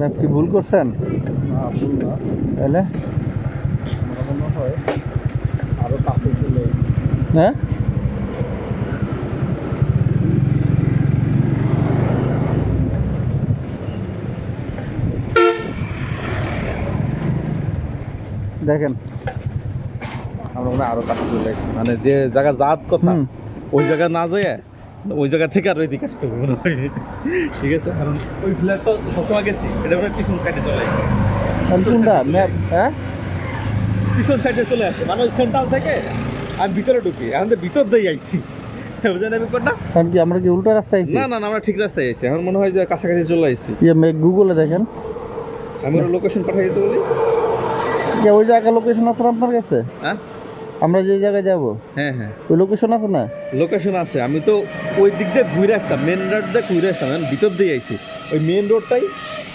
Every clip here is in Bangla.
ম্যাপ কি ভুল করছেন? তাহলে? হয়। হ্যাঁ? দেখেন। আমরা মনে হয় আরও কাছে চলে মানে যে জায়গা জাত কথা ওই জায়গা না যায় ওই জায়গা থেকে আর ওইদিকে আসতে হবে মনে হয়। ঠিক আছে কারণ ওই ফ্ল্যাট তো সবসময় গেছি এটা মনে হয় পিছন সাইডে চলে আসছে কোনটা? হ্যাঁ পিছন সাইডে চলে আসে মানে ওই সেন্ট্রাল থেকে আমি ভিতরে ঢুকি এখন তো ভিতর দিয়ে আইছি। বুঝলেন কারণ কি আমরা কি উল্টো রাস্তায় না না আমরা ঠিক রাস্তায় আইছি এখন মনে হয় যে কাছাকাছি চলে আইছি। ইয়ে গুগলে দেখেন। আমি লোকেশন পাঠিয়ে দিতে বলি। ওই জায়গা লোকেশন আছে আপনার কাছে? হ্যাঁ? আমরা যে জায়গায় যাব? হ্যাঁ হ্যাঁ। ওই লোকেশন আছে না? লোকেশন আছে। আমি তো ওই দিক দিয়ে ঘুরে আসতাম মেন রোড দিয়ে ঘুরে আসতাম ভিতর দিয়ে আইছি। ওই মেন রোডটাই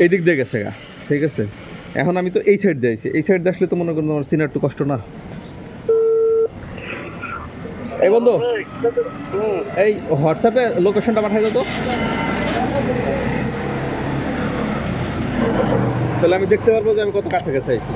এই দিক দিয়ে গেছে গা ঠিক আছে? এখন আমি তো এই সাইড দিয়ে আইছি। এই সাইড দিয়ে আসলে তো মনে করুন আমার সিনার একটু কষ্ট না। এই বন্ধু এই হোয়াটসঅ্যাপে লোকেশনটা পাঠাই দাও তো। তাহলে আমি দেখতে পারব যে আমি কত কাছাকাছি আইছি।